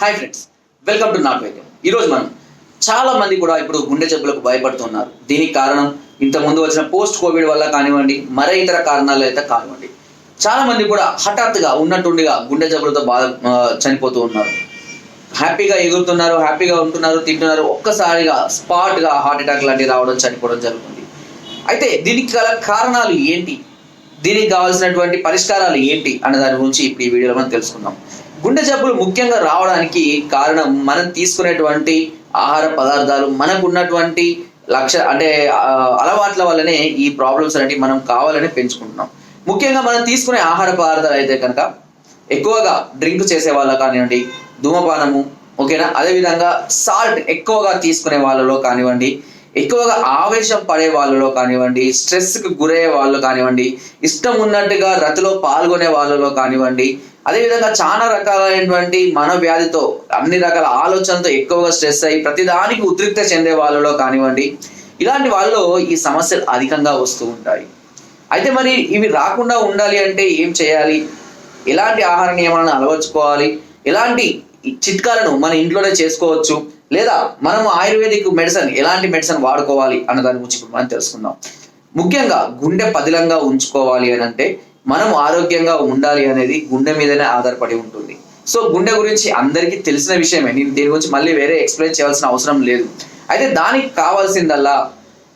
Hi friends welcome to Natu Vaidyam ఈరోజు మనం చాలా మంది కూడా ఇప్పుడు గుండె జబ్బులకు భయపడుతున్నారు. దీనికి కారణం ఇంత ముందు వచ్చిన పోస్ట్ కోవిడ్ వల్ల కానివ్వండి మరే ఇతర కారణాలు అయితే కానివ్వండి. చాలా మంది కూడా హఠాత్తుగా ఉన్నట్టుండిగా గుండె జబ్బులతో బాధ చనిపోతూ ఉన్నారు. హ్యాపీగా ఎగురుతున్నారు హ్యాపీగా ఉంటున్నారు తింటున్నారు. ఒక్కసారిగా స్పాట్గా హార్ట్ అటాక్ లాంటివి రావడం చనిపోవడం జరుగుతుంది. అయితే దీనికి గల కారణాలు ఏంటి? దీనికి కావాల్సినటువంటి పరిష్కారాలు ఏంటి? అన్న దాని గురించి ఇప్పుడు ఈ వీడియోలో మనం తెలుసుకుందాం. గుండె జబ్బులు ముఖ్యంగా రావడానికి కారణం మనం తీసుకునేటువంటి ఆహార పదార్థాలు మనకు ఉన్నటువంటి లక్ష అంటే అలవాట్ల వల్లనే ఈ ప్రాబ్లమ్స్ అనేవి మనం కావాలని పెంచుకుంటున్నాం. ముఖ్యంగా మనం తీసుకునే ఆహార పదార్థాలు అయితే కనుక ఎక్కువగా డ్రింక్ చేసే వాళ్ళ కానివ్వండి ధూమపానము ఓకేనా? అదేవిధంగా సాల్ట్ ఎక్కువగా తీసుకునే వాళ్ళలో కానివ్వండి ఎక్కువగా ఆవేశం పడే వాళ్ళలో కానివ్వండి స్ట్రెస్కి గురయ్యే వాళ్ళు కానివ్వండి ఇష్టం ఉన్నట్టుగా రతిలో పాల్గొనే వాళ్ళలో కానివ్వండి అదేవిధంగా చాలా రకాలైనటువంటి మనోవ్యాధితో అన్ని రకాల ఆలోచనతో ఎక్కువగా స్ట్రెస్ అయ్యి ప్రతిదానికి ఉద్రిక్త చెందే వాళ్ళలో కానివ్వండి ఇలాంటి వాళ్ళు ఈ సమస్యలు అధికంగా వస్తూ ఉంటాయి. అయితే మరి ఇవి రాకుండా ఉండాలి అంటే ఏం చేయాలి? ఎలాంటి ఆహార నియమాలను అలవర్చుకోవాలి? ఎలాంటి చిట్కాలను మన ఇంట్లోనే చేసుకోవచ్చు? లేదా మనము ఆయుర్వేదిక్ మెడిసిన్ ఎలాంటి మెడిసిన్ వాడుకోవాలి అన్న దాని గురించి ఇప్పుడు మనం తెలుసుకుందాం. ముఖ్యంగా గుండె పదిలంగా ఉంచుకోవాలి అని అంటే మనం ఆరోగ్యంగా ఉండాలి అనేది గుండె మీదనే ఆధారపడి ఉంటుంది. సో గుండె గురించి అందరికీ తెలిసిన విషయమే. నేను దీని గురించి మళ్ళీ వేరే ఎక్స్ప్లెయిన్ చేయాల్సిన అవసరం లేదు. అయితే దానికి కావాల్సిందల్లా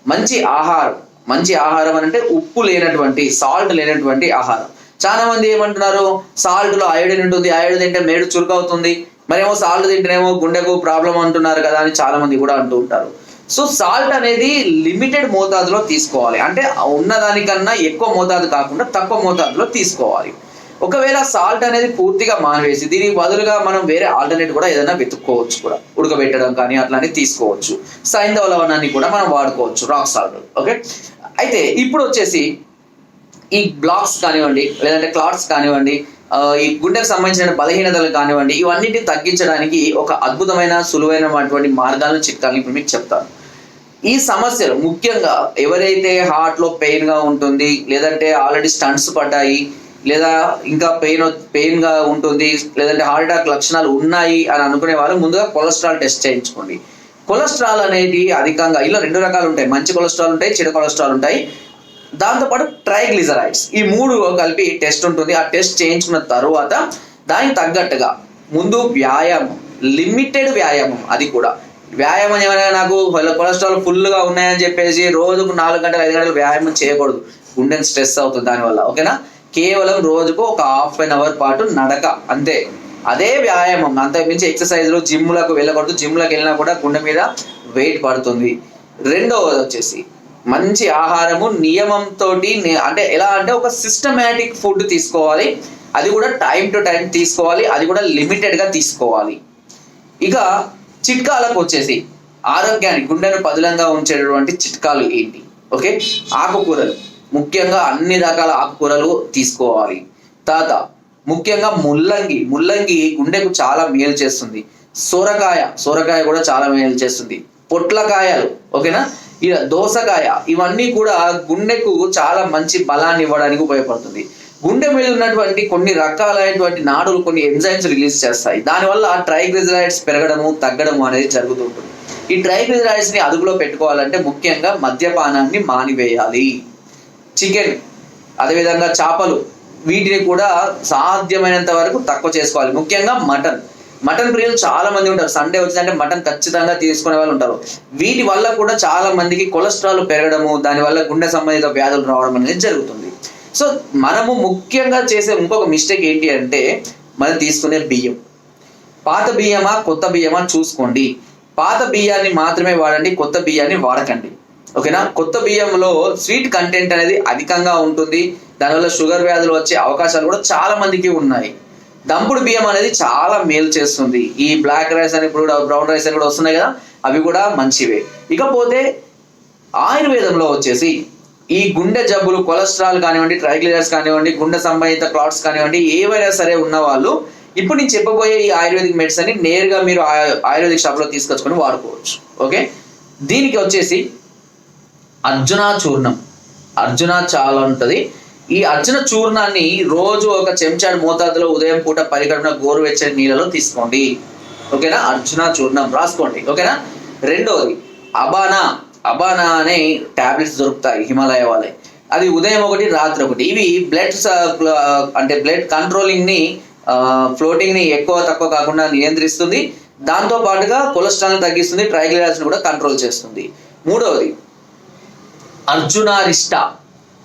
మంచి ఆహారం. మంచి ఆహారం అని అంటే ఉప్పు లేనటువంటి సాల్ట్ లేనటువంటి ఆహారం. చాలా మంది ఏమంటున్నారు సాల్ట్లో అయోడిన్ ఉంటుంది అయోడిన్ తింటే మేడు చురుకవుతుంది. మరేమో సాల్ట్ తింటేనేమో గుండెకు ప్రాబ్లం అంటున్నారు కదా అని చాలా మంది కూడా అంటూ ఉంటారు. సో సాల్ట్ అనేది లిమిటెడ్ మోతాదులో తీసుకోవాలి. అంటే ఉన్నదానికన్నా ఎక్కువ మోతాదు కాకుండా తక్కువ మోతాదులో తీసుకోవాలి. ఒకవేళ సాల్ట్ అనేది పూర్తిగా మానేసి దీనికి బదులుగా మనం వేరే ఆల్టర్నేట్ కూడా ఏదైనా వెతుక్కోవచ్చు కూడా. ఉడకబెట్టడం కానీ అట్లానే తీసుకోవచ్చు. సైంధవ లవణాన్ని కూడా మనం వాడుకోవచ్చు రాక్ సాల్ట్ ఓకే అయితే ఇప్పుడు వచ్చేసి ఈ బ్లాక్స్ కానివ్వండి లేదంటే క్లాట్స్ కానివ్వండి ఈ గుండెకు సంబంధించిన బలహీనతలు కానివ్వండి ఇవన్నిటిని తగ్గించడానికి ఒక అద్భుతమైన సులువైనటువంటి మార్గాలను చిట్కాలను ఇప్పుడు మీకు చెప్తాను. ఈ సమస్యలు ముఖ్యంగా ఎవరైతే హార్ట్లో పెయిన్గా ఉంటుంది లేదంటే ఆల్రెడీ స్టంట్స్ పడ్డాయి లేదా ఇంకా పెయిన్ పెయిన్గా ఉంటుంది లేదంటే హార్ట్ అటాక్ లక్షణాలు ఉన్నాయి అని అనుకునే వాళ్ళు ముందుగా కొలెస్ట్రాల్ టెస్ట్ చేయించుకోండి. కొలెస్ట్రాల్ అనేది అధికంగా ఇలా రెండు రకాలు ఉంటాయి. మంచి కొలెస్ట్రాల్ ఉంటాయి చెడు కొలెస్ట్రాల్ ఉంటాయి. దాంతోపాటు ట్రైగ్లిజరైడ్స్ ఈ మూడు కలిపి టెస్ట్ ఉంటుంది. ఆ టెస్ట్ చేయించుకున్న తర్వాత దానికి తగ్గట్టుగా ముందు వ్యాయామం లిమిటెడ్ వ్యాయామం అది కూడా. వ్యాయామం ఏమైనా నాకు కొలెస్ట్రాల్ ఫుల్గా ఉన్నాయని చెప్పేసి రోజుకు నాలుగు గంటలు ఐదు గంటలు వ్యాయామం చేయకూడదు. గుండెని స్ట్రెస్ అవుతుంది దానివల్ల ఓకేనా? కేవలం రోజుకు ఒక హాఫ్ అన్ అవర్ పాటు నడక అంతే. అదే వ్యాయామం. అంతకుమించి ఎక్సర్సైజ్లు జిమ్లకు వెళ్ళకూడదు. జిమ్లకు వెళ్ళినా కూడా గుండె మీద వెయిట్ పడుతుంది. రెండవది వచ్చేసి మంచి ఆహారము నియమంతో అంటే ఎలా అంటే ఒక సిస్టమేటిక్ ఫుడ్ తీసుకోవాలి. అది కూడా టైం టు టైం తీసుకోవాలి. అది కూడా లిమిటెడ్గా తీసుకోవాలి. ఇక చిట్కాలకు వచ్చేసి ఆరోగ్యాన్ని గుండెను పదులంగా ఉంచేటటువంటి చిట్కాలు ఏంటి? ఓకే? ఆకుకూరలు. ముఖ్యంగా అన్ని రకాల ఆకుకూరలు తీసుకోవాలి. తర్వాత ముఖ్యంగా ముల్లంగి. ముల్లంగి గుండెకు చాలా మేలు చేస్తుంది. సోరకాయ. సోరకాయ కూడా చాలా మేలు చేస్తుంది. పొట్లకాయలు. ఓకేనా? దోసకాయ ఇవన్నీ కూడా గుండెకు చాలా మంచి బలాన్ని ఇవ్వడానికి ఉపయోగపడుతుంది. గుండె మీద ఉన్నటువంటి కొన్ని రకాలైనటువంటి నాడులు కొన్ని ఎంజైమ్స్ రిలీజ్ చేస్తాయి. దానివల్ల ట్రైగ్లిజరైడ్స్ పెరగడము తగ్గడము అనేది జరుగుతూ ఉంటుంది ఈ ట్రైగ్లిజరైడ్స్ని అదుపులో పెట్టుకోవాలంటే ముఖ్యంగా మద్యపానాన్ని మానివేయాలి. చికెన్ అదేవిధంగా చేపలు వీటిని కూడా సాధ్యమైనంత వరకు తక్కువ చేసుకోవాలి. ముఖ్యంగా మటన్. మటన్ ప్రియులు చాలా మంది ఉంటారు. సండే వచ్చిందంటే మటన్ ఖచ్చితంగా తీసుకునే వాళ్ళు ఉంటారు. వీటి వల్ల కూడా చాలా మందికి కొలెస్ట్రాల్ పెరగడము దానివల్ల గుండె సంబంధిత వ్యాధులు రావడం అనేది జరుగుతుంది. సో మనము ముఖ్యంగా చేసే ఇంకొక మిస్టేక్ ఏంటి అంటే మనం తీసుకునే బియ్యం. పాత బియ్యమా కొత్త బియ్యమా చూసుకోండి. పాత బియ్యాన్ని మాత్రమే వాడండి కొత్త బియ్యాన్ని వాడకండి. ఓకేనా? కొత్త బియ్యంలో స్వీట్ కంటెంట్ అనేది అధికంగా ఉంటుంది. దానివల్ల షుగర్ వ్యాధులు వచ్చే అవకాశాలు కూడా చాలా మందికి ఉన్నాయి. దంపుడు బియ్యం అనేది చాలా మేలు చేస్తుంది. ఈ బ్లాక్ రైస్ అని ఇప్పుడు బ్రౌన్ రైస్ అని కూడా వస్తున్నాయి కదా అవి కూడా మంచివే. ఇకపోతే ఆయుర్వేదంలో వచ్చేసి ఈ గుండె జబ్బులు కొలెస్ట్రాల్ కానివ్వండి ట్రైగ్లిజర్స్ కానివ్వండి గుండె సంబంధిత క్లాట్స్ కానివ్వండి ఏవైనా సరే ఉన్న వాళ్ళు ఇప్పుడు నేను చెప్పబోయే ఈ ఆయుర్వేదిక్ మెడిసిన్ని నేరుగా మీరు ఆయు- ఆయుర్వేదిక్ షాప్లో తీసుకొచ్చుకొని వాడుకోవచ్చు. ఓకే? దీనికి వచ్చేసి అర్జున చూర్ణం అర్జున చాలా ఉంటుంది. ఈ అర్జున చూర్ణాన్ని రోజు ఒక చెంచాడు మోతాదులో ఉదయం పూట పరిగణన గోరువెచ్చని నీళ్ళలో తీసుకోండి. ఓకేనా? అర్జున చూర్ణం రాసుకోండి. ఓకేనా? రెండోది అబానా. అబానా అనే టాబ్లెట్స్ దొరుకుతాయి హిమాలయ వాళ్ళే. అది ఉదయం ఒకటి రాత్రి ఒకటి. ఇవి బ్లడ్ అంటే బ్లడ్ కంట్రోలింగ్ని ఫ్లోటింగ్ని ఎక్కువ తక్కువ కాకుండా నియంత్రిస్తుంది. దాంతో పాటుగా కొలెస్ట్రాల్ని తగ్గిస్తుంది ట్రైగ్లిజరైడ్స్ కూడా కంట్రోల్ చేస్తుంది. మూడవది అర్జునారిష్ట.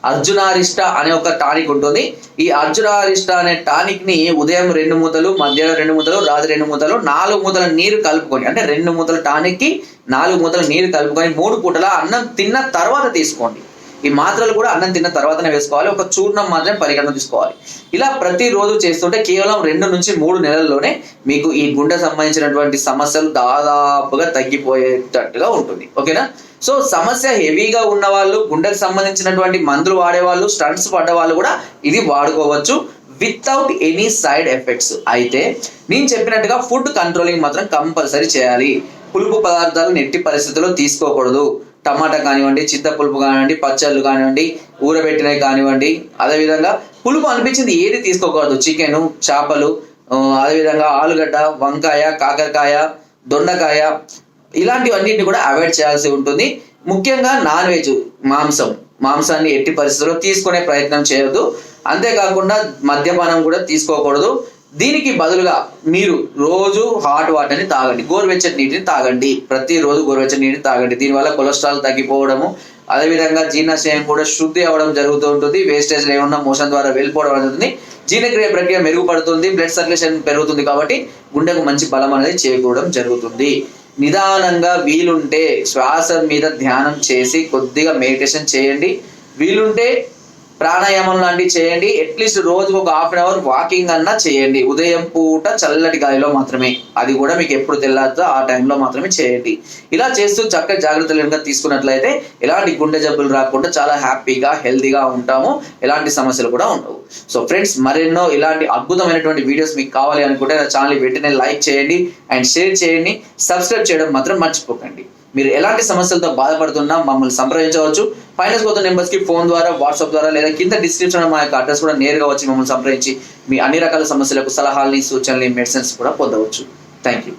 అర్జునారిష్ట అనే ఒక టానిక్ ఉంటుంది. ఈ అర్జునారిష్ట అనే టానిక్ని ఉదయం రెండు మూతలు మధ్యాహ్నం రెండు మూతలు రాత్రి రెండు మూతలు నాలుగు మూతల నీరు కలుపుకొని అంటే రెండు మూతల టానిక్కి నాలుగు మూతల నీరు కలుపుకొని మూడు పూటల అన్నం తిన్న తర్వాత తీసుకోండి. ఈ మాత్రలు కూడా అన్నం తిన్న తర్వాతనే వేసుకోవాలి. ఒక చూర్ణం మాత్రమే పరిగణన తీసుకోవాలి. ఇలా ప్రతిరోజు చేస్తుంటే కేవలం రెండు నుంచి మూడు నెలల్లోనే మీకు ఈ గుండె సంబంధించినటువంటి సమస్యలు దాదాపుగా తగ్గిపోయేటట్టుగా ఉంటుంది. ఓకేనా? సో సమస్య హెవీగా ఉన్న వాళ్ళు గుండెకు సంబంధించినటువంటి మందులు వాడేవాళ్ళు స్టంట్స్ పడ్డ వాళ్ళు కూడా ఇది వాడుకోవచ్చు వితౌట్ ఎనీ సైడ్ ఎఫెక్ట్స్ అయితే నేను చెప్పినట్టుగా ఫుడ్ కంట్రోలింగ్ మాత్రం కంపల్సరీ చేయాలి. పులుపు పదార్థాలు నెట్టి పరిస్థితుల్లో తీసుకోకూడదు. టమాటా కానివ్వండి చింత పులుపు కానివ్వండి పచ్చళ్ళు కానివ్వండి ఊరబెట్టినవి కానివ్వండి అదేవిధంగా పులుపు అనిపించింది ఏది తీసుకోకూడదు. చికెన్ చేపలు అదేవిధంగా ఆలుగడ్డ వంకాయ కాకరకాయ దొండకాయ ఇలాంటివన్నిటిని కూడా అవాయిడ్ చేయాల్సి ఉంటుంది. ముఖ్యంగా నాన్ వెజ్ మాంసం. మాంసాన్ని ఎట్టి పరిస్థితుల్లో తీసుకునే ప్రయత్నం చేయొద్దు. అంతేకాకుండా మద్యపానం కూడా తీసుకోకూడదు. దీనికి బదులుగా మీరు రోజు హాట్ వాటర్ని తాగండి గోరువెచ్చని నీటిని తాగండి. ప్రతిరోజు గోరువెచ్చని నీటిని తాగండి. దీనివల్ల కొలెస్ట్రాల్ తగ్గిపోవడము అదేవిధంగా జీర్ణశయం కూడా శుద్ధి అవ్వడం జరుగుతూ ఉంటుంది. వేస్టేజ్ ఏమన్నా మోషన్ ద్వారా వెళ్ళిపోవడం జరుగుతుంది. జీర్ణక్రియ ప్రక్రియ మెరుగుపడుతుంది బ్లడ్ సర్క్యులేషన్ పెరుగుతుంది కాబట్టి గుండెకు మంచి బలం అనేది చేకూరడం జరుగుతుంది. నిదానంగా వీలుంటే శ్వాస మీద ధ్యానం చేసి కొద్దిగా మెడిటేషన్ చేయండి. వీలుంటే ప్రాణాయామం లాంటివి చేయండి. అట్లీస్ట్ రోజుకు ఒక హాఫ్ అన్ అవర్ వాకింగ్ అన్నా చేయండి. ఉదయం పూట చల్లటి గాలిలో మాత్రమే. అది కూడా మీకు ఎప్పుడు తెల్లారుతో ఆ టైంలో మాత్రమే చేయండి. ఇలా చేస్తూ చక్కటి జాగ్రత్తలు కనుక తీసుకున్నట్లయితే ఎలాంటి గుండె జబ్బులు రాకుండా చాలా హ్యాపీగా హెల్తీగా ఉంటాము. ఎలాంటి సమస్యలు కూడా ఉండవు. సో ఫ్రెండ్స్ మరెన్నో ఇలాంటి అద్భుతమైనటువంటి వీడియోస్ మీకు కావాలి అనుకుంటే నా ఛానల్ వెంటనే లైక్ చేయండి. అండ్ షేర్ చేయండి. సబ్స్క్రైబ్ చేయడం మాత్రం మర్చిపోకండి. మీరు ఎలాంటి సమస్యలతో బాధపడుతున్నా మమ్మల్ని సంప్రదించవచ్చు. ఫైనాన్స్ కొత్త నెంబర్స్కి ఫోన్ ద్వారా వాట్సాప్ ద్వారా లేదా కింద డిస్క్రిప్షన్ మా యొక్క అడ్రస్ కూడా నేరుగా వచ్చి మమ్మల్ని సంప్రదించి మీ అన్ని రకాల సమస్యలకు సలహాలని సూచనలు మెడిసిన్స్ కూడా పొందవచ్చు. Thank you